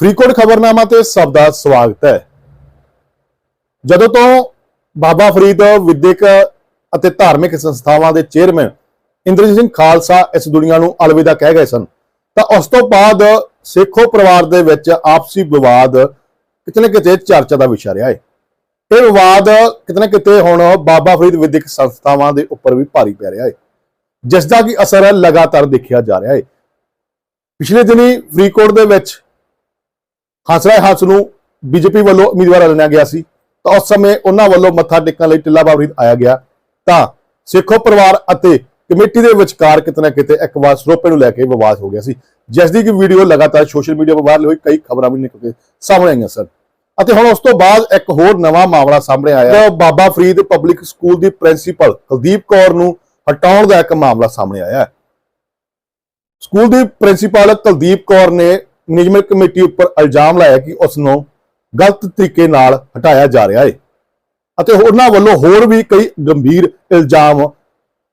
ਫਰੀਦਕੋਟ ਖਬਰਨਾਮਾ ਤੇ ਸਭ ਦਾ ਸਵਾਗਤ ਹੈ। ਜਦੋਂ ਤੋਂ ਬਾਬਾ ਫਰੀਦ ਵਿਦਿਅਕ ਅਤੇ ਧਾਰਮਿਕ ਸੰਸਥਾਵਾਂ ਦੇ ਚੇਅਰਮੈਨ ਇੰਦਰਜੀਤ ਸਿੰਘ ਖਾਲਸਾ ਇਸ ਦੁਨੀਆ ਨੂੰ ਅਲਵਿਦਾ ਕਹਿ ਗਏ ਸਨ, ਤਾਂ ਉਸ ਤੋਂ ਬਾਅਦ ਸੇਖੋ ਪਰਿਵਾਰ ਦੇ ਵਿੱਚ ਆਪਸੀ ਵਿਵਾਦ ਕਿਤੇ ਨਾ ਕਿਤੇ ਚਰਚਾ ਦਾ ਵਿਸ਼ਾ ਰਿਹਾ ਹੈ। ਇਹ ਵਿਵਾਦ ਕਿਤੇ ਨਾ ਕਿਤੇ ਹੁਣ ਬਾਬਾ ਫਰੀਦ ਵਿਦਿਅਕ ਸੰਸਥਾਵਾਂ ਦੇ ਉੱਪਰ ਵੀ ਭਾਰੀ ਪੈ ਰਿਹਾ ਹੈ ਜਿਸ ਦਾ ਕੀ ਅਸਰ ਲਗਾਤਾਰ ਦੇਖਿਆ ਜਾ ਰਿਹਾ ਹੈ। ਪਿਛਲੇ ਦਿਨੀ ਫਰੀਦਕੋਟ ਦੇ ਵਿੱਚ ਹੰਸਰਾਏ ਹੰਸ ਨੂੰ ਬੀਜੇਪੀ ਵੱਲੋਂ ਉਮੀਦਵਾਰ ਐਲਾਨਿਆ ਗਿਆ ਸੀ। ਤਾਂ ਉਸ ਸਮੇਂ ਉਹਨਾਂ ਵੱਲੋਂ ਮੱਥਾ ਟੇਕਣ ਲਈ ਟਿੱਲਾ ਬਾਬਾ ਆਇਆ ਗਿਆ। ਤਾਂ ਸਿੱਖੋ ਪਰਿਵਾਰ ਅਤੇ ਕਮੇਟੀ ਦੇ ਵਿਚਕਾਰ ਕਿਤੇ ਕਿਤੇ ਇੱਕ ਵਾਰ ਸਰੋਪੇ ਨੂੰ ਲੈ ਕੇ ਵਿਵਾਦ ਹੋ ਗਿਆ ਸੀ। ਜਿਸ ਦੀ ਕਿ ਵੀਡੀਓ ਲਗਾਤਾਰ ਸੋਸ਼ਲ ਮੀਡੀਆ 'ਤੇ ਵਾਇਰਲ ਹੋਈ, ਕਈ ਖਬਰਾਂ ਵੀ ਨਿਕਲ ਕੇ ਸਾਹਮਣੇ ਆਈਆਂ ਸਨ। ਅਤੇ ਹੁਣ ਉਸ ਤੋਂ ਬਾਅਦ ਇੱਕ ਹੋਰ ਨਵਾਂ ਮਾਮਲਾ ਸਾਹਮਣੇ ਆਇਆ। ਜੋ ਬਾਬਾ ਫਰੀਦ ਪਬਲਿਕ ਸਕੂਲ ਦੀ ਪ੍ਰਿੰਸੀਪਲ ਕੁਲਦੀਪ ਕੌਰ ਨੂੰ ਹਟਾਉਣ ਦਾ ਇੱਕ ਮਾਮਲਾ ਸਾਹਮਣੇ ਆਇਆ। ਹੈ ਸਕੂਲ ਦੀ ਪ੍ਰਿੰਸੀਪਲ ਕੁਲਦੀਪ ਕੌਰ ਨੇ ਨਿਯਮਿਤ ਕਮੇਟੀ ਉੱਪਰ ਇਲਜ਼ਾਮ ਲਾਇਆ ਕਿ ਉਸ ਨੂੰ ਗਲਤ ਤਰੀਕੇ ਨਾਲ ਹਟਾਇਆ ਜਾ ਰਿਹਾ ਹੈ ਅਤੇ ਉਹਨਾਂ ਵੱਲੋਂ ਹੋਰ ਵੀ ਕਈ ਗੰਭੀਰ ਇਲਜ਼ਾਮ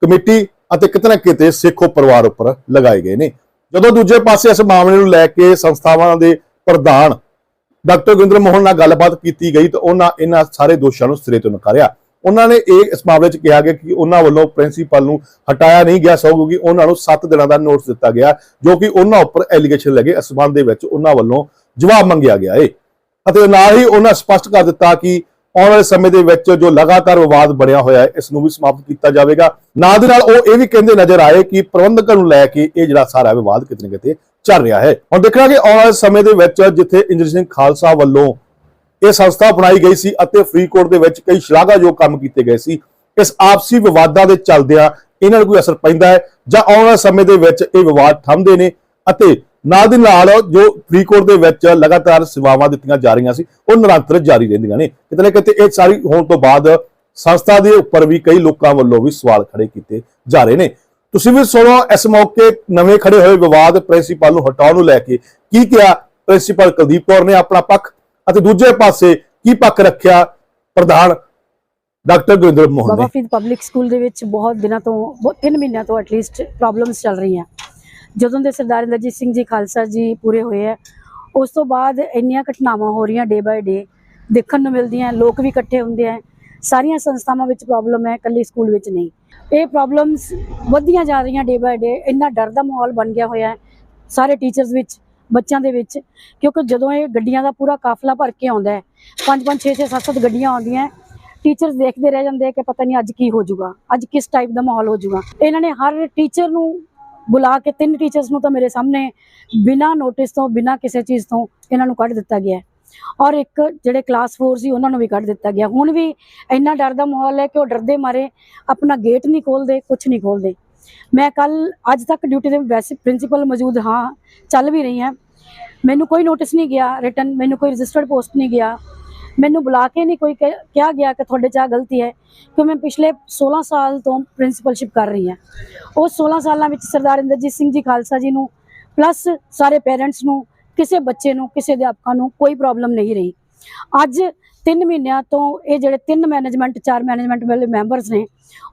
ਕਮੇਟੀ ਅਤੇ ਕਿਤੇ ਨਾ ਕਿਤੇ ਸਿੱਖੋ ਪਰਿਵਾਰ ਉੱਪਰ ਲਗਾਏ ਗਏ ਨੇ। ਜਦੋਂ ਦੂਜੇ ਪਾਸੇ ਇਸ ਮਾਮਲੇ ਨੂੰ ਲੈ ਕੇ ਸੰਸਥਾਵਾਂ ਦੇ ਪ੍ਰਧਾਨ ਡਾਕਟਰ ਗੁਰਿੰਦਰ ਮੋਹਨ ਨਾਲ ਗੱਲਬਾਤ ਕੀਤੀ ਗਈ ਤਾਂ ਉਹਨਾਂ ਇਹਨਾਂ ਸਾਰੇ ਦੋਸ਼ਾਂ ਨੂੰ ਸਿਰੇ ਤੋਂ ਨਕਾਰਿਆ। ਉਹਨਾਂ ਨੇ ਇਹ ਇਸ ਮਾਮਲੇ 'ਚ ਕਿਹਾ ਗਿਆ ਕਿ ਉਹਨਾਂ ਵੱਲੋਂ ਪ੍ਰਿੰਸੀਪਲ ਨੂੰ ਹਟਾਇਆ ਨਹੀਂ ਗਿਆ ਸਗੋਂ ਕਿ ਉਹਨਾਂ ਨੂੰ 7 ਦਿਨਾਂ ਦਾ ਨੋਟਿਸ ਦਿੱਤਾ ਗਿਆ, ਜੋ ਕਿ ਉਹਨਾਂ ਉੱਪਰ ਐਲੀਗੇਸ਼ਨ ਲੱਗੇ। ਇਸ ਦੇ ਵਿੱਚ ਉਹਨਾਂ ਵੱਲੋਂ ਜਵਾਬ ਮੰਗਿਆ ਗਿਆ ਹੈ ਅਤੇ ਨਾਲ ਹੀ ਉਹਨਾਂ ਸਪਸ਼ਟ ਕਰ ਦਿੱਤਾ ਕਿ ਆਉਣ ਵਾਲੇ ਸਮੇਂ ਦੇ ਵਿੱਚ ਜੋ ਲਗਾਤਾਰ ਵਿਵਾਦ ਬਣਿਆ ਹੋਇਆ ਹੈ ਇਸ ਨੂੰ ਵੀ ਸਮਾਪਤ ਕੀਤਾ ਜਾਵੇਗਾ। ਨਾਲ ਦੇ ਨਾਲ ਉਹ ਇਹ ਵੀ ਕਹਿੰਦੇ ਨਜ਼ਰ ਆਏ ਕਿ ਪ੍ਰਬੰਧਕਾਂ ਨੂੰ ਲੈ ਕੇ ਇਹ ਜਿਹੜਾ ਸਾਰਾ ਵਿਵਾਦ ਕਿਤੇ ਨਾ ਕਿਤੇ ਚੱਲ ਰਿਹਾ ਹੈ। ਹੁਣ ਦੇਖਣਾ ਕਿ ਆਉਣ ਵਾਲੇ ਸਮੇਂ ਦੇ ਵਿੱਚ ਜਿੱਥੇ ਇੰਦਰ ਸਿੰਘ ਖਾਲਸਾ ਵੱਲੋਂ ਇਹ ਸੰਸਥਾ ਬਣਾਈ ਗਈ ਸੀ ਅਤੇ ਫਰੀਦਕੋਟ ਦੇ ਵਿੱਚ ਕਈ ਸ਼ਲਾਘਾਯੋਗ ਕੰਮ ਕੀਤੇ ਗਏ ਸੀ। ਇਸ ਆਪਸੀ ਵਿਵਾਦਾਂ ਦੇ ਚੱਲਦਿਆਂ ਇਹਨਾਂ ਨੂੰ ਕੋਈ ਅਸਰ ਪੈਂਦਾ ਹੈ ਜਾਂ ਆਉਣ ਵਾਲੇ ਸਮੇਂ ਦੇ ਵਿੱਚ ਇਹ ਵਿਵਾਦ ਥੰਮਦੇ ਨੇ ਅਤੇ ਨਾਲ ਦੀ ਨਾਲ ਜੋ ਫਰੀਦਕੋਟ ਦੇ ਵਿੱਚ ਲਗਾਤਾਰ ਸੇਵਾਵਾਂ ਦਿੱਤੀਆਂ ਜਾ ਰਹੀਆਂ ਸੀ, ਉਹ ਨਿਰੰਤਰ ਜਾਰੀ ਰਹਿੰਦੀਆਂ ਨੇ। ਕਿਤੇ ਨਾ ਕਿਤੇ ਇਹ ਸਾਰੀ ਹੋਣ ਤੋਂ ਬਾਅਦ ਸੰਸਥਾ ਦੇ ਉੱਪਰ ਵੀ ਕਈ ਲੋਕਾਂ ਵੱਲੋਂ ਵੀ ਸਵਾਲ ਖੜੇ ਕੀਤੇ ਜਾ ਰਹੇ ਨੇ। ਤੁਸੀਂ ਵੀ ਸੁਣੋ, ਇਸ ਮੌਕੇ ਨਵੇਂ ਖੜੇ ਹੋਏ ਵਿਵਾਦ ਪ੍ਰਿੰਸੀਪਲ ਨੂੰ ਹਟਾਉਣ ਨੂੰ ਲੈ ਕੇ ਕੀ ਕਿਹਾ? ਪ੍ਰਿੰਸੀਪਲ ਕੁਲਦੀਪ ਕੌਰ ਨੇ ਆਪਣਾ ਪੱਖ। ਅਤੇ ਦੂਜੇ ਪਾਸੇ ਕੀ ਪੱਖ ਰੱਖਿਆ ਪ੍ਰਧਾਨ doctor Gurinder Mohan Baba Farid public school ਦੇ ਵਿੱਚ ਬਹੁਤ ਦਿਨਾਂ ਤੋਂ, ਬਹੁਤ ਤਿੰਨ ਮਹੀਨਿਆਂ ਤੋਂ ਐਟਲੀਸਟ ਪ੍ਰੋਬਲਮਸ ਚੱਲ ਰਹੀਆਂ। ਜਦੋਂ ਦੇ ਸਰਦਾਰ ਇੰਦਰਜੀਤ ਸਿੰਘ ਜੀ ਖਾਲਸਾ ਜੀ ਪੂਰੇ ਹੋਏ ਹੈ ਉਸ ਤੋਂ ਬਾਅਦ ਇੰਨੀਆਂ ਘਟਨਾਵਾਂ ਹੋ ਰਹੀਆਂ ਡੇ ਬਾਏ ਡੇ ਦੇਖਣ ਨੂੰ ਮਿਲਦੀਆਂ, ਲੋਕ ਵੀ ਇਕੱਠੇ ਹੁੰਦੇ ਆ। ਸਾਰੀਆਂ ਸੰਸਥਾਵਾਂ ਵਿੱਚ ਪ੍ਰੋਬਲਮ ਹੈ, ਇਕੱਲੀ ਸਕੂਲ ਵਿੱਚ ਨਹੀਂ। ਇਹ ਪ੍ਰੋਬਲਮਸ ਵਧਦੀਆਂ ਜਾ ਰਹੀਆਂ ਡੇ ਬਾਏ ਡੇ ਇੰਨਾ ਡਰ ਦਾ ਮਾਹੌਲ ਬਣ ਗਿਆ ਹੋਇਆ ਹੈ ਸਾਰੇ ਟੀਚਰਸ ਵਿੱਚ। ਬੱਚਿਆਂ ਦੇ ਵਿੱਚ, ਕਿਉਂਕਿ ਜਦੋਂ ਇਹ ਗੱਡੀਆਂ ਦਾ ਪੂਰਾ ਕਾਫਲਾ ਭਰ ਕੇ ਆਉਂਦਾ ਹੈ, ਪੰਜ ਪੰਜ 6 6 7 7 ਗੱਡੀਆਂ ਆਉਂਦੀਆਂ ਟੀਚਰਸ ਦੇਖਦੇ ਰਹਿ ਜਾਂਦੇ ਆ ਕਿ ਪਤਾ ਨਹੀਂ ਅੱਜ ਕੀ ਹੋ ਜਾਊਗਾ, ਅੱਜ ਕਿਸ ਟਾਈਪ ਦਾ ਮਾਹੌਲ ਹੋ ਜਾਊਗਾ। ਇਹਨਾਂ ਨੇ ਹਰ ਟੀਚਰ ਨੂੰ ਬੁਲਾ ਕੇ ਤਿੰਨ ਟੀਚਰਸ ਨੂੰ ਤਾਂ ਮੇਰੇ ਸਾਹਮਣੇ ਬਿਨਾਂ ਨੋਟਿਸ ਤੋਂ, ਬਿਨਾਂ ਕਿਸੇ ਚੀਜ਼ ਤੋਂ ਇਹਨਾਂ ਨੂੰ ਕੱਢ ਦਿੱਤਾ ਗਿਆ ਔਰ ਇੱਕ ਜਿਹੜੇ ਕਲਾਸ 4 ਸੀ, ਉਹਨਾਂ ਨੂੰ ਵੀ ਕੱਢ ਦਿੱਤਾ ਗਿਆ। ਹੁਣ ਵੀ ਇੰਨਾ ਡਰ ਦਾ ਮਾਹੌਲ ਹੈ ਕਿ ਉਹ ਡਰਦੇ ਮਾਰੇ, ਆਪਣਾ ਗੇਟ ਨਹੀਂ ਖੋਲਦੇ ਕੁਝ ਨਹੀਂ ਖੋਲਦੇ। ਮੈਂ ਕੱਲ ਅੱਜ ਤੱਕ ਡਿਊਟੀ ਦੇ ਵੈਸੇ ਪ੍ਰਿੰਸੀਪਲ ਮੌਜੂਦ ਹਾਂ, ਚੱਲ ਵੀ ਰਹੀ ਹਾਂ। ਮੈਨੂੰ ਕੋਈ ਨੋਟਿਸ ਨਹੀਂ ਗਿਆ ਰਿਟਰਨ ਮੈਨੂੰ ਕੋਈ ਰਜਿਸਟਰਡ ਪੋਸਟ ਨਹੀਂ ਗਿਆ। ਮੈਨੂੰ ਬੁਲਾ ਕੇ ਨਹੀਂ ਕੋਈ ਕਹਿ- ਕਿਹਾ ਗਿਆ ਕਿ ਤੁਹਾਡੇ 'ਚ ਆਹ ਗਲਤੀ ਹੈ, ਕਿ ਮੈਂ ਪਿਛਲੇ 16 ਸਾਲ ਤੋਂ ਪ੍ਰਿੰਸੀਪਲਸ਼ਿਪ ਕਰ ਰਹੀ ਹਾਂ। ਉਹ 16 ਸਾਲਾਂ ਵਿੱਚ ਸਰਦਾਰ ਇੰਦਰਜੀਤ ਸਿੰਘ ਜੀ ਖਾਲਸਾ ਜੀ ਨੂੰ ਪਲੱਸ ਸਾਰੇ ਪੇਰੈਂਟਸ ਨੂੰ, ਕਿਸੇ ਬੱਚੇ ਨੂੰ, ਕਿਸੇ ਅਧਿਆਪਕਾਂ ਨੂੰ ਕੋਈ ਪ੍ਰੋਬਲਮ ਨਹੀਂ ਰਹੀ। ਅੱਜ 3 ਮਹੀਨਿਆਂ ਤੋਂ ਇਹ ਜਿਹੜੇ ਤਿੰਨ ਮੈਨੇਜਮੈਂਟ ਚਾਰ ਮੈਨੇਜਮੈਂਟ ਵਾਲੇ ਮੈਂਬਰਸ ਨੇ,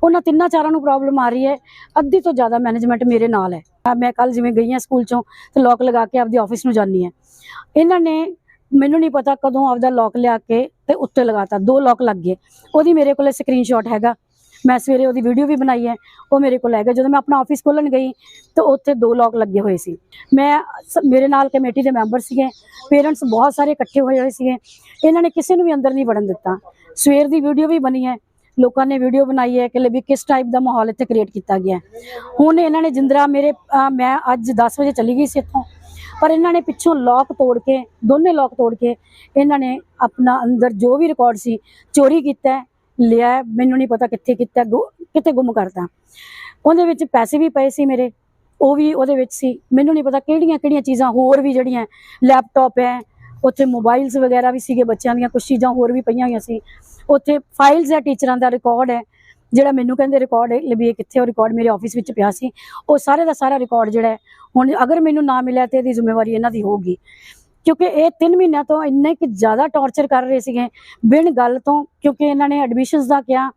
ਉਹਨਾਂ ਤਿੰਨਾਂ ਚਾਰਾਂ ਨੂੰ ਪ੍ਰੋਬਲਮ ਆ ਰਹੀ ਹੈ। ਅੱਧੀ ਤੋਂ ਜ਼ਿਆਦਾ ਮੈਨੇਜਮੈਂਟ ਮੇਰੇ ਨਾਲ ਹੈ। ਮੈਂ ਕੱਲ ਜਿਵੇਂ ਗਈ ਹਾਂ ਸਕੂਲ ਚੋਂ, ਤੇ ਲੋਕ ਲਗਾ ਕੇ ਆਪਦੀ ਆਫਿਸ ਨੂੰ ਜਾਨੀ ਹੈ। ਇਹਨਾਂ ਨੇ ਮੈਨੂੰ ਨਹੀਂ ਪਤਾ ਕਦੋਂ ਆਪਦਾ ਲੋਕ ਲਿਆ ਕੇ ਤੇ ਉੱਤੇ ਲਗਾਤਾ। ਦੋ ਲੋਕ ਲੱਗ ਗਏ। ਉਹਦੀ ਮੇਰੇ ਕੋਲੇ ਸਕਰੀਨਸ਼ਾਟ ਹੈਗਾ। ਮੈਂ ਸਵੇਰੇ ਉਹਦੀ ਵੀਡੀਓ ਵੀ ਬਣਾਈ ਹੈ, ਉਹ ਮੇਰੇ ਕੋਲ ਹੈਗਾ ਜਦੋਂ ਮੈਂ ਆਪਣਾ ਆਫਿਸ ਖੋਲਣ ਗਈ, ਤਾਂ ਉੱਥੇ ਦੋ ਲੋਕ ਲੱਗੇ ਹੋਏ ਸੀ। ਮੈਂ ਸ- ਮੇਰੇ ਨਾਲ ਕਮੇਟੀ ਦੇ ਮੈਂਬਰ ਸੀਗੇ ਪੇਰੈਂਟਸ ਬਹੁਤ ਸਾਰੇ ਇਕੱਠੇ ਹੋਏ ਹੋਏ ਸੀਗੇ। ਇਹਨਾਂ ਨੇ ਕਿਸੇ ਨੂੰ ਵੀ ਅੰਦਰ ਨਹੀਂ ਵੜਨ ਦਿੱਤਾ। ਸਵੇਰ ਦੀ ਵੀਡੀਓ ਵੀ ਬਣੀ ਹੈ, ਲੋਕਾਂ ਨੇ ਵੀਡੀਓ ਬਣਾਈ ਹੈ ਕਿ ਲੈ ਵੀ ਕਿਸ ਟਾਈਪ ਦਾ ਮਾਹੌਲ ਇੱਥੇ ਕ੍ਰੀਏਟ ਕੀਤਾ ਗਿਆ ਹੁਣ ਇਹਨਾਂ ਨੇ ਜਿੰਦਰਾ ਮੇਰੇ ਮੈਂ ਅੱਜ 10 ਵਜੇ ਚਲੀ ਗਈ ਸੀ ਇੱਥੋਂ, ਪਰ ਇਹਨਾਂ ਨੇ ਪਿੱਛੋਂ ਲੋਕ ਤੋੜ ਕੇ, ਦੋਨੇ ਲੋਕ ਤੋੜ ਕੇ ਇਹਨਾਂ ਨੇ ਆਪਣਾ ਅੰਦਰ ਜੋ ਵੀ ਰਿਕਾਰਡ ਸੀ, ਚੋਰੀ ਕੀਤਾ ਲਿਆ ਮੈਨੂੰ ਨਹੀਂ ਪਤਾ ਕਿੱਥੇ ਕੀਤਾ, ਗੁ- ਕਿੱਥੇ ਗੁੰਮ ਕਰਤਾ। ਉਹਦੇ ਵਿੱਚ ਪੈਸੇ ਵੀ ਪਏ ਸੀ ਮੇਰੇ, ਉਹ ਵੀ ਉਹਦੇ ਵਿੱਚ ਸੀ। ਮੈਨੂੰ ਨਹੀਂ ਪਤਾ ਕਿਹੜੀਆਂ ਕਿਹੜੀਆਂ ਚੀਜ਼ਾਂ, ਹੋਰ ਵੀ ਜਿਹੜੀਆਂ ਲੈਪਟਾਪ ਹੈ, ਉੱਥੇ ਮੋਬਾਈਲਸ ਵਗੈਰਾ ਵੀ ਸੀਗੇ ਬੱਚਿਆਂ ਦੀਆਂ ਕੁਝ ਚੀਜ਼ਾਂ ਹੋਰ ਵੀ ਪਈਆਂ ਹੋਈਆਂ ਸੀ। ਉੱਥੇ ਫਾਈਲਸ ਹੈ ਟੀਚਰਾਂ ਦਾ ਰਿਕਾਰਡ ਹੈ, ਜਿਹੜਾ ਮੈਨੂੰ ਕਹਿੰਦੇ ਰਿਕਾਰਡ ਹੈ ਕਿੱਥੇ ਉਹ ਰਿਕਾਰਡ ਮੇਰੇ ਆਫਿਸ ਵਿੱਚ ਪਿਆ ਸੀ। ਉਹ ਸਾਰੇ ਦਾ ਸਾਰਾ ਰਿਕਾਰਡ ਜਿਹੜਾ ਹੈ, ਹੁਣ ਅਗਰ ਮੈਨੂੰ ਨਾ ਮਿਲਿਆ ਤੇ ਇਹਦੀ ਜ਼ਿੰਮੇਵਾਰੀ ਇਹਨਾਂ ਦੀ ਹੋਊਗੀ। ਕਿਉਂਕਿ ਇਹ 3 ਮਹੀਨਿਆਂ ਤੋਂ ਇੰਨੇ ਕਿ ਜ਼ਿਆਦਾ ਟੌਰਚਰ ਕਰ ਰਹੇ ਸੀਗੇ, ਬਿਨ ਗੱਲ ਤੋਂ, ਕਿਉਂਕਿ ਇਹਨਾਂ ਨੇ ਐਡਮਿਸ਼ਨਸ ਦਾ ਕਿਹਾ,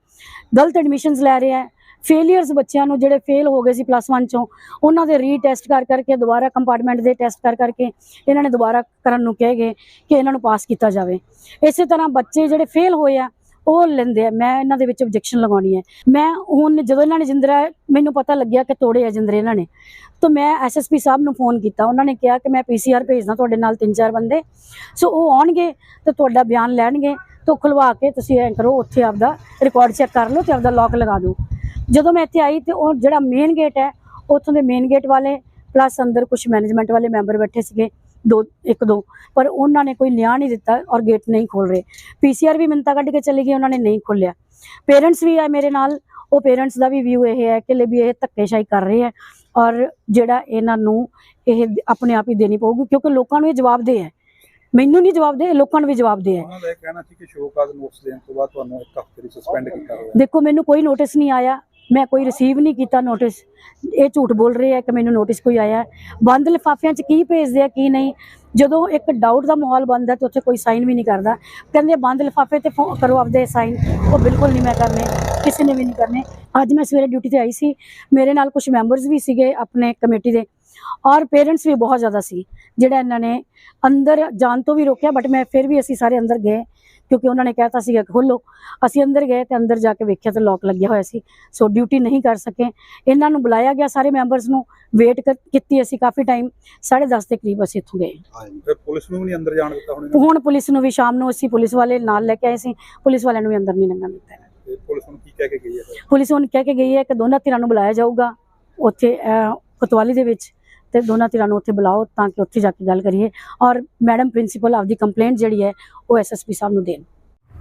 ਗਲਤ ਐਡਮਿਸ਼ਨਸ ਲੈ ਰਹੇ ਹੈ ਫੇਲਿਅਰਸ ਬੱਚਿਆਂ ਨੂੰ ਜਿਹੜੇ ਫੇਲ ਹੋ ਗਏ ਸੀ ਪਲੱਸ 1 ਚੋਂ, ਉਹਨਾਂ ਦੇ ਰੀਟੈਸਟ ਕਰ ਕਰਕੇ, ਦੁਬਾਰਾ ਕੰਪਾਰਟਮੈਂਟ ਦੇ ਟੈਸਟ ਕਰ ਕਰਕੇ, ਇਹਨਾਂ ਨੇ ਦੁਬਾਰਾ ਕਰਨ ਨੂੰ ਕਹੇ ਗਏ ਕਿ ਇਹਨਾਂ ਨੂੰ ਪਾਸ ਕੀਤਾ ਜਾਵੇ। ਇਸੇ ਤਰ੍ਹਾਂ ਬੱਚੇ ਜਿਹੜੇ ਫੇਲ ਹੋਏ ਆ ਉਹ ਲੈਂਦੇ ਆ, ਮੈਂ ਇਹਨਾਂ ਦੇ ਵਿੱਚ ਆਬਜੈਕਸ਼ਨ ਲਗਾਉਣੀ ਹੈ। ਮੈਂ ਹੁਣ ਜਦੋਂ ਇਹਨਾਂ ਨੇ ਜਿੰਦਰਾ, ਮੈਨੂੰ ਪਤਾ ਲੱਗਿਆ ਕਿ ਤੋੜੇ ਆ ਜਿੰਦਰੇ ਇਹਨਾਂ ਨੇ। ਤਾਂ ਮੈਂ ਐਸਐਸਪੀ ਸਾਹਿਬ ਨੂੰ ਫੋਨ ਕੀਤਾ। ਉਹਨਾਂ ਨੇ ਕਿਹਾ ਕਿ ਮੈਂ ਪੀਸੀਆਰ ਭੇਜਦਾ ਤੁਹਾਡੇ ਨਾਲ ਤਿੰਨ ਚਾਰ ਬੰਦੇ। ਸੋ ਉਹ ਆਉਣਗੇ ਤੇ ਤੁਹਾਡਾ ਬਿਆਨ ਲੈਣਗੇ। ਤੇ ਉਹ ਖੁਲਵਾ ਕੇ ਤੁਸੀਂ ਐਂ ਕਰੋ, ਉੱਥੇ ਆਪਦਾ ਰਿਕਾਰਡ ਚੈੱਕ ਕਰ ਲਓ ਤੇ ਆਪਦਾ ਲੌਕ ਲਗਾ ਦਿਓ। ਜਦੋਂ ਮੈਂ ਇੱਥੇ ਆਈ ਤੇ ਉਹ ਜਿਹੜਾ ਮੇਨ ਗੇਟ ਹੈ, ਉੱਥੋਂ ਦੇ ਮੇਨ ਗੇਟ ਵਾਲੇ ਪਲੱਸ ਅੰਦਰ ਕੁਝ ਮੈਨੇਜਮੈਂਟ ਵਾਲੇ ਮੈਂਬਰ ਬੈਠੇ ਸੀਗੇ। ਦੋ ਇੱਕ ਦੋ ਪਰ ਉਹਨਾਂ ਨੇ ਕੋਈ ਨਿਆਂ ਨਹੀਂ ਦਿੱਤਾ ਔਰ ਗੇਟ ਨਹੀਂ ਖੋਲ ਰਹੇ। ਪੀਸੀਆਰ ਵੀ ਮਿੰਤਾ ਕੱਢ ਕੇ ਚਲੀ ਗਈ ਉਹਨਾਂ ਨੇ ਨਹੀਂ ਖੋਲਿਆ ਪੇਰੈਂਟਸ ਵੀ ਆ ਮੇਰੇ ਨਾਲ ਉਹ ਪੇਰੈਂਟਸ ਦਾ ਵੀ ਵਿਊ ਇਹ ਹੈ ਕਿ ਲੈ ਵੀ ਇਹ ਧੱਕੇਸ਼ਾਹੀ ਕਰ ਰਹੇ ਹੈ ਔਰ ਜਿਹੜਾ ਇਹਨਾਂ ਨੂੰ ਇਹ ਆਪਣੇ ਆਪ ਹੀ ਦੇਣੀ ਪਊਗੀ ਕਿਉਂਕਿ ਲੋਕਾਂ ਨੂੰ ਇਹ ਜਵਾਬ ਦੇ ਹੈ। ਮੈਨੂੰ ਨਹੀਂ ਜਵਾਬ ਦੇ ਲੋਕਾਂ ਨੂੰ ਵੀ ਜਵਾਬ ਦੇ ਹੈ। ਉਹਨਾਂ ਦਾ ਇਹ ਕਹਿਣਾ ਸੀ ਕਿ ਸ਼ੋਕਾਜ਼ ਨੋਟਿਸ ਦੇਣ ਤੋਂ ਬਾਅਦ ਤੁਹਾਨੂੰ ਇੱਕ ਹਫ਼ਤੇ ਲਈ ਸਸਪੈਂਡ ਕੀਤਾ ਹੋਇਆ ਦੇਖੋ ਮੈਨੂੰ ਕੋਈ ਨੋਟਿਸ ਨਹੀਂ ਆਇਆ। ਮੈਂ ਕੋਈ ਰਿਸੀਵ ਨਹੀਂ ਕੀਤਾ ਨੋਟਿਸ ਇਹ ਝੂਠ ਬੋਲ ਰਹੇ ਆ ਕਿ ਮੈਨੂੰ ਨੋਟਿਸ ਕੋਈ ਆਇਆ। ਬੰਦ ਲਿਫਾਫਿਆਂ 'ਚ ਕੀ ਭੇਜਦੇ ਆ, ਕੀ ਨਹੀਂ? ਜਦੋਂ ਇੱਕ ਡਾਊਟ ਦਾ ਮਾਹੌਲ ਬਣਦਾ ਤੇ ਉੱਥੇ ਕੋਈ ਸਾਈਨ ਵੀ ਨਹੀਂ ਕਰਦਾ। ਕਹਿੰਦੇ ਬੰਦ ਲਿਫਾਫੇ ਤੇ ਫੋ- ਕਰੋ ਆਪਦੇ ਸਾਈਨ ਉਹ ਬਿਲਕੁਲ ਨਹੀਂ ਮੈਂ ਕਰਨੇ। ਕਿਸੇ ਨੇ ਵੀ ਨਹੀਂ ਕਰਨੇ। ਅੱਜ ਮੈਂ ਸਵੇਰੇ ਡਿਊਟੀ ਤੇ ਆਈ ਸੀ। ਮੇਰੇ ਨਾਲ ਕੁਝ ਮੈਂਬਰਸ ਵੀ ਸੀਗੇ ਆਪਣੇ ਕਮੇਟੀ ਦੇ। ਔਰ ਪੇਰੈਂਟਸ ਵੀ ਬਹੁਤ ਜ਼ਿਆਦਾ ਸੀ ਜਿਹੜਾ ਇਹਨਾਂ ਨੇ ਅੰਦਰ ਜਾਣ ਤੋਂ ਵੀ ਰੋਕਿਆ ਬਟ ਮੈਂ ਫਿਰ ਵੀ ਅਸੀਂ ਸਾਰੇ ਅੰਦਰ ਗਏ ਕਿਉਂਕਿ ਉਹਨਾਂ ਨੇ ਕਹਿਤਾ ਸੀਗਾ ਖੋਲੋ ਅਸੀਂ ਅੰਦਰ ਗਏ ਤੇ ਅੰਦਰ ਜਾ ਕੇ ਵੇਖਿਆ ਤੇ ਲੋਕ ਲੱਗਿਆ ਹੋਇਆ ਸੀ ਸੋ ਡਿਊਟੀ ਨਹੀਂ ਕਰ ਸਕੇ। ਇਹਨਾਂ ਨੂੰ ਬੁਲਾਇਆ ਗਿਆ ਸਾਰੇ ਮੈਂਬਰਸ ਨੂੰ ਵੇਟ ਕੀਤੀ ਅਸੀਂ ਕਾਫੀ ਟਾਈਮ 10:30 ਦੇ ਕਰੀਬ ਅਸੀਂ ਇੱਥੋਂ ਗਏ। ਪੁਲਿਸ ਨੂੰ ਵੀ ਨਹੀਂ ਅੰਦਰ ਜਾਣ ਦਿੱਤਾ ਹੁਣ ਪੁਲਿਸ ਨੂੰ ਵੀ ਸ਼ਾਮ ਨੂੰ ਅਸੀਂ ਪੁਲਿਸ ਵਾਲੇ ਨਾਲ ਲੈ ਕੇ ਆਏ ਸੀ ਪੁਲਿਸ ਵਾਲਿਆਂ ਨੂੰ ਵੀ ਅੰਦਰ ਨਹੀਂ ਲੰਘਣ ਦਿੱਤਾ। ਨੇ ਪੁਲਿਸ ਨੂੰ ਕੀ ਕਹਿ ਕੇ ਗਈ ਹੈ? ਪੁਲਿਸ ਹੁਣ ਕਹਿ ਕੇ ਗਈ ਹੈ ਕਿ ਦੋਨਾਂ ਧਿਰਾਂ ਨੂੰ ਬੁਲਾਇਆ ਜਾਊਗਾ ਉੱਥੇ ਕੋਤਵਾਲੀ ਦੇ ਵਿੱਚ। ਤੇ ਦੋਨਾਂ ਧਿਰਾਂ ਨੂੰ ਉੱਥੇ ਬੁਲਾਓ ਤਾਂ ਕਿ ਉੱਥੇ ਜਾ ਕੇ ਗੱਲ ਕਰੀਏ। ਔਰ ਮੈਡਮ ਪ੍ਰਿੰਸੀਪਲ ਆਪਦੀ ਕੰਪਲੇਂਟ ਜਿਹੜੀ ਹੈ, ਉਹ ਐਸਐਸਪੀ ਸਾਹਿਬ ਨੂੰ ਦੇਣ।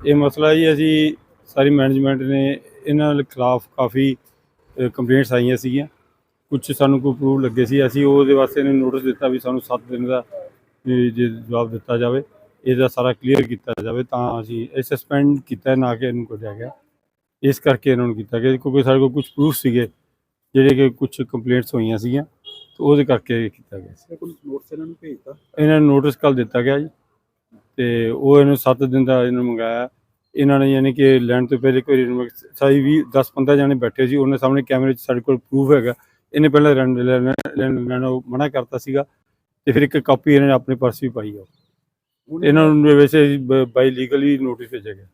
ਇਹ ਮਸਲਾ ਜੀ ਅਸੀਂ ਸਾਰੀ ਮੈਨੇਜਮੈਂਟ ਨੇ ਇਹਨਾਂ ਦੇ ਖਿਲਾਫ ਕਾਫੀ ਕੰਪਲੇਂਟਸ ਆਈਆਂ ਸੀਗੀਆਂ। ਕੁਝ ਸਾਨੂੰ ਕੋਈ ਪ੍ਰੂਫ ਲੱਗੇ ਸੀ, ਅਸੀਂ ਉਹਦੇ ਵਾਸਤੇ ਇਹਨੂੰ ਨੋਟਿਸ ਦਿੱਤਾ ਵੀ ਸਾਨੂੰ 7 ਦਿਨ ਦਾ ਜੇ ਜਵਾਬ ਦਿੱਤਾ ਜਾਵੇ, ਇਹਦਾ ਸਾਰਾ ਕਲੀਅਰ ਕੀਤਾ ਜਾਵੇ ਤਾਂ ਅਸੀਂ ਇਹ ਸਸਪੈਂਡ ਕੀਤਾ, ਨਾ ਕਿ ਇਹਨੂੰ ਕੱਢਿਆ ਗਿਆ। ਇਸ ਕਰਕੇ ਇਹਨਾਂ ਨੂੰ ਕੀਤਾ ਗਿਆ। ਕਿਉਂਕਿ ਸਾਡੇ ਕੋਲ ਕੁਝ ਪ੍ਰੂਫ ਸੀਗੇ, ਜਿਹੜੇ ਕਿ ਕੁਝ ਕੰਪਲੇਂਟਸ ਹੋਈਆਂ ਸੀਗੀਆਂ। ਉਹਦੇ ਕਰਕੇ ਇਹ ਕੀਤਾ ਗਿਆ ਸੀ। ਕੋਈ ਨੋਟਿਸ ਇਹਨਾਂ ਨੂੰ ਭੇਜਤਾ? ਇਹਨਾਂ ਨੂੰ ਨੋਟਿਸ ਕੱਲ ਦਿੱਤਾ ਗਿਆ ਜੀ। ਤੇ ਉਹ ਇਹਨੂੰ 7 ਦਿਨ ਦਾ ਇਹਨੂੰ ਮੰਗਾਇਆ। ਇਹਨਾਂ ਨੇ ਯਾਨੀ ਕਿ ਲੈਣ ਤੋਂ ਪਹਿਲੇ ਕੋਈ ਸਾਈ ਵੀ 10 15 ਜਾਣੇ ਬੈਠੇ ਸੀ। ਉਹਨਾਂ ਸਾਹਮਣੇ ਕੈਮਰੇ 'ਚ ਸਾਡੇ ਕੋਲ ਪ੍ਰੂਫ ਹੈਗਾ। ਇਹਨੇ ਪਹਿਲਾਂ ਲੈਣ ਲੈਣ ਲੈਣ ਉਹ ਮਨਾ ਕਰਤਾ ਸੀਗਾ। ਤੇ ਫਿਰ ਇੱਕ ਕਾਪੀ ਇਹਨਾਂ ਨੇ ਆਪਣੇ ਪਰਸ ਵੀ ਪਾਈ ਆ। ਇਹਨਾਂ ਨੂੰ ਵੈਸੇ ਬਾਈ ਲੀਗਲੀ ਨੋਟਿਸ ਭੇਜਿਆ ਗਿਆ।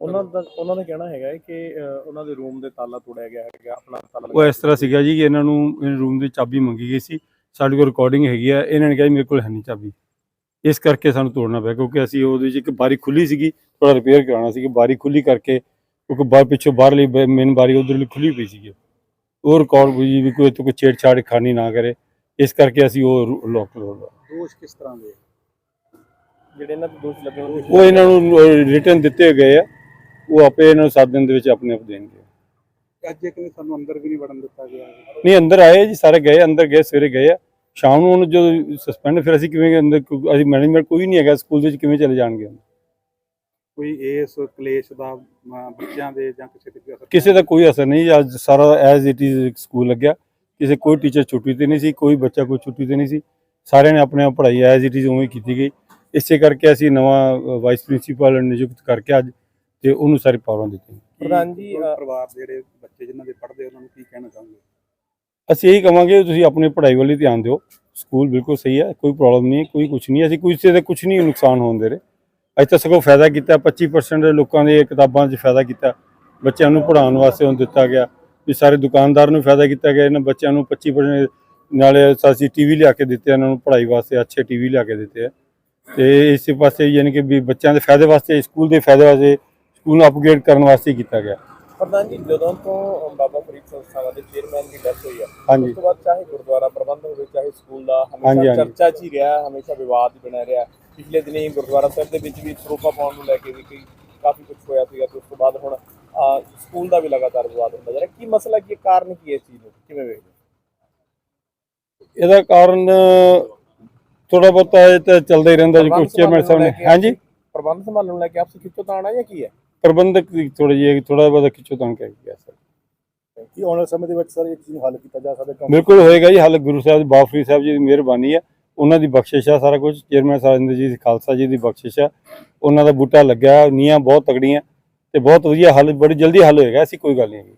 ਉਹਨਾਂ ਦਾ ਉਹਨਾਂ ਦਾ ਕਹਿਣਾ ਹੈਗਾ ਹੈ ਕਿ ਅ, ਉਹਨਾਂ ਦੇ ਰੂਮ ਦੇ ਤਾਲਾ ਤੋੜਿਆ ਗਿਆ ਹੈਗਾ ਆਪਣਾ ਤਾਲਾ ਉਹ ਇਸ ਤਰ੍ਹਾਂ ਸੀਗਾ ਜੀ ਕਿ ਇਹਨਾਂ ਨੂੰ ਰੂਮ ਦੀ ਚਾਬੀ ਮੰਗੀ ਗਈ ਸੀ। ਸਾਡੇ ਕੋਲ ਰਿਕਾਰਡਿੰਗ ਹੈਗੀ ਆ ਇਹਨਾਂ ਨੇ ਕਿਹਾ ਜੀ ਮੇਰੇ ਕੋਲ ਹੈ ਨਹੀਂ ਚਾਬੀ। ਇਸ ਕਰਕੇ ਸਾਨੂੰ ਤੋੜਨਾ ਪਿਆ ਕਿਉਂਕਿ ਅਸੀਂ ਉਹਦੇ ਵਿੱਚ ਇੱਕ ਬਾਰੀ ਖੁੱਲੀ ਸੀਗੀ ਥੋੜਾ ਰਿਪੇਅਰ ਕਰਾਉਣਾ ਸੀ ਕਿ ਬਾਰੀ ਖੁੱਲੀ ਕਰਕੇ ਕਿਉਂਕਿ ਬਾਹਰ ਪਿੱਛੋਂ ਬਾਹਰਲੀ ਮੇਨ ਬਾਰੀ ਉਧਰਲੀ ਖੁੱਲੀ ਪਈ ਸੀਗੀ। ਉਹ ਰਿਕਾਰਡ ਵੀ ਵੀ ਕੋਈ ਇੱਥੇ ਕੋਈ ਛੇੜਛਾੜ ਖਾਨੀ ਨਾ ਕਰੇ। ਇਸ ਕਰਕੇ ਅਸੀਂ ਉਹ ਲੋਕ ਲਗਾਇਆ ਦੋਸ਼ ਕਿਸ ਤਰ੍ਹਾਂ ਦੇ ਜਿਹੜੇ ਇਹਨਾਂ ਦੇ ਦੋਸ਼ ਲੱਗੇ ਹੋਏ ਉਹ ਇਹਨਾਂ ਨੂੰ ਰਿਟਰਨ ਦਿੱਤੇ ਗਏ ਆ। ਉਹ ਆਪੇ ਇਹਨਾਂ ਨੂੰ 7 ਦਿਨ ਦੇ ਵਿੱਚ ਆਪਣੇ ਆਪ ਦੇਣਗੇ। ਅੱਜ ਇਹ ਕਹਿੰਦੇ ਸਾਨੂੰ ਅੰਦਰ ਵੀ ਨਹੀਂ ਵੜਨ ਦਿੱਤਾ ਗਿਆ ਨਹੀਂ ਅੰਦਰ ਆਏ ਜੀ ਸਾਰੇ ਗਏ ਅੰਦਰ ਗਏ ਸਵੇਰੇ ਗਏ ਆ। ਸ਼ਾਮ ਨੂੰ ਉਹਨੂੰ ਜਦੋਂ ਸਸਪੈਂਡ ਫਿਰ ਅਸੀਂ ਕਿਵੇਂ ਅੰਦਰ? ਅਸੀਂ ਮੈਨੇਜਮੈਂਟ ਕੋਈ ਨਹੀਂ ਹੈਗਾ ਸਕੂਲ ਦੇ ਵਿੱਚ ਕਿਵੇਂ ਚਲੇ ਜਾਣਗੇ ਕੋਈ ਇਸ ਕਲੇਸ਼ ਦਾ ਬੱਚਿਆਂ ਦੇ ਜਾਂ ਕਿਸੇ ਤੇ ਕੋਈ ਅਸਰ ਕਿਸੇ ਦਾ ਕੋਈ ਅਸਰ ਨਹੀਂ ਅੱਜ ਸਾਰਾ ਐਜ਼ ਇਟ ਇਜ਼ ਸਕੂਲ ਲੱਗਿਆ। ਕਿਸੇ ਕੋਈ ਟੀਚਰ ਛੁੱਟੀ ਤੇ ਨਹੀਂ ਸੀ ਕੋਈ ਬੱਚਾ ਕੋਈ ਛੁੱਟੀ ਤੇ ਨਹੀਂ ਸੀ। ਸਾਰਿਆਂ ਨੇ ਆਪਣੇ ਆਪ ਪੜ੍ਹਾਈ ਐਜ਼ ਇਟ ਇਜ਼ ਉਵੇਂ ਕੀਤੀ ਗਈ। ਇਸੇ ਕਰਕੇ ਅਸੀਂ ਨਵਾਂ ਵਾਈਸ ਪ੍ਰਿੰਸੀਪਲ ਨਿਯੁਕਤ ਕਰਕੇ ਅੱਜ ਤੇ ਉਹਨੂੰ ਸਾਰੀ ਪਾਵਰਾਂ ਦਿੱਤੀਆਂ ਪ੍ਰਧਾਨ ਜੀ, ਪਰਿਵਾਰ ਦੇ ਜਿਹੜੇ ਬੱਚੇ ਜਿਨ੍ਹਾਂ ਦੇ ਪੜ੍ਹਦੇ ਉਹਨਾਂ ਨੂੰ ਕੀ ਕਹਿਣਾ ਚਾਹੁੰਗੇ? ਅਸੀਂ ਇਹੀ ਕਵਾਂਗੇ ਤੁਸੀਂ ਆਪਣੀ ਪੜ੍ਹਾਈ ਵੱਲ ਧਿਆਨ ਦਿਓ। ਸਕੂਲ ਬਿਲਕੁਲ ਸਹੀ ਹੈ ਕੋਈ ਪ੍ਰੋਬਲਮ ਨਹੀਂ ਹੈ, ਕੋਈ ਕੁਝ ਨਹੀਂ ਅਸੀਂ ਕਿਸੇ ਦੇ ਕੁਝ ਨਹੀਂ ਨੁਕਸਾਨ ਹੋਣ ਦੇ ਰਹੇ। ਅੱਜ ਤਾਂ ਸਗੋਂ ਫਾਇਦਾ ਕੀਤਾ 25% ਦੇ ਲੋਕਾਂ ਦੇ ਕਿਤਾਬਾਂ 'ਚ ਫਾਇਦਾ ਕੀਤਾ। ਬੱਚਿਆਂ ਨੂੰ ਪੜ੍ਹਾਉਣ ਵਾਸਤੇ ਹੁਣ ਦਿੱਤਾ ਗਿਆ। ਵੀ ਸਾਰੇ ਦੁਕਾਨਦਾਰ ਨੂੰ ਫਾਇਦਾ ਕੀਤਾ ਗਿਆ। ਇਹਨਾਂ ਬੱਚਿਆਂ ਨੂੰ 25% ਨਾਲੇ ਅਸੀਂ ਟੀਵੀ ਲਿਆ ਕੇ ਦਿੱਤੇ ਇਹਨਾਂ ਨੂੰ ਪੜ੍ਹਾਈ ਵਾਸਤੇ ਅੱਛੇ ਟੀਵੀ ਲਿਆ ਕੇ ਦਿੱਤੇ ਆ। ਤੇ ਇਸੇ ਪਾਸੇ ਯਾਨੀ ਕਿ ਵੀ ਬੱਚਿਆਂ ਦੇ ਫਾਇਦੇ ਵਾਸਤੇ ਸਕੂਲ ਦੇ ਫਾਇਦੇ ਵਾਸਤੇ ਸਕੂਲ ਨੂੰ ਅਪਗ੍ਰੇਡ ਕਰਨ ਵਾਸਤੇ ਕੀਤਾ ਗਿਆ। ਪ੍ਰਧਾਨ ਜੀ ਜਦੋਂ ਤੋਂ ਬਾਬਾ ਫਰੀਦ ਸੰਸਥਾਵਾਂ ਦੇ ਚੇਅਰਮੈਨ ਦੀ ਡੈਥ ਹੋਈ ਹਾਂਜੀ। ਉਸ ਤੋਂ ਬਾਅਦ ਚਾਹੇ ਗੁਰਦੁਆਰਾ ਪ੍ਰਬੰਧ ਹੋਵੇ ਚਾਹੇ ਸਕੂਲ ਦਾ ਹਮੇਸ਼ਾ। ਚਰਚਾ 'ਚ ਹੀ ਰਿਹਾ ਹਮੇਸ਼ਾ ਵਿਵਾਦ ਹੀ ਬਣਿਆ ਰਿਹਾ। ਪਿਛਲੇ ਦਿਨੀ ਗੁਰਦੁਆਰਾ ਸਾਹਿਬ ਦੇ ਵਿੱਚ ਵੀ ਸਰੋਪਾ ਪਾਉਣ ਨੂੰ ਲੈ ਕੇ ਵੀ ਕਈ ਕਾਫੀ ਕੁਝ ਹੋਇਆ ਸੀਗਾ ਤੇ ਉਸ ਤੋਂ ਬਾਅਦ ਹੁਣ ਸਕੂਲ ਦਾ ਵੀ ਲਗਾਤਾਰ ਵਿਵਾਦ ਹੁੰਦਾ ਜਾ ਰਿਹਾ। ਕੀ ਮਸਲਾ ਕੀ ਕਾਰਨ ਕੀ ਹੈ ਇਸ ਚੀਜ਼ ਨੂੰ? ਕਿਵੇਂ ਵੇਖਦੇ? ਇਹਦਾ ਕਾਰਨ ਥੋੜਾ ਬਹੁਤਾ ਇਹ ਤਾਂ ਚੱਲਦਾ ਹੀ ਰਹਿੰਦਾ ਜੀ ਕੁਝ ਚੇਅਰਮੈਨ ਸਾਹਿਬ ਨੇ ਹਾਂਜੀ। ਪ੍ਰਬੰਧ ਸੰਭਾਲਣ ਲੈ ਕੇ ਆਪਸੇ ਖਿੱਚੋਤਾਣ ਆ ਜਾਂ ਕੀ ਹੈ? ਪ੍ਰਬੰਧਕ ਥੋੜਾ ਜਿਹਾ ਥੋੜਾ ਬਹੁਤਾ ਖਿੱਚੋ ਤਾਂ ਕਹਿ ਗਿਆ ਸਰ। ਕੀ ਆਉਣ ਵਾਲੇ ਸਮੇਂ ਦੇ ਵਿੱਚ ਸਰ ਇਹ ਚੀਜ਼ ਨੂੰ ਹੱਲ ਕੀਤਾ ਜਾ ਸਕਦਾ ਬਿਲਕੁਲ ਹੋਏਗਾ ਜੀ ਹੱਲ ਗੁਰੂ ਸਾਹਿਬ ਬਾਫਰੀ ਸਾਹਿਬ ਜੀ ਦੀ ਮਿਹਰਬਾਨੀ ਹੈ ਉਹਨਾਂ ਦੀ ਬਖਸ਼ਿਸ਼ ਆ ਸਾਰਾ ਕੁਝ ਚੇਅਰਮੈਨ ਸਾਹਿਬ ਜੀ ਦੀ ਖਾਲਸਾ ਜੀ ਦੀ ਬਖਸ਼ਿਸ਼ ਆ। ਉਹਨਾਂ ਦਾ ਬੂਟਾ ਲੱਗਿਆ ਨੀਆਂ ਬਹੁਤ ਤਗੜੀਆਂ ਤੇ ਬਹੁਤ ਵਧੀਆ ਹੱਲ ਬੜੀ ਜਲਦੀ ਹੱਲ ਹੋਏਗਾ ਐਸੀ ਕੋਈ ਗੱਲ ਨਹੀਂ ਹੈਗੀ।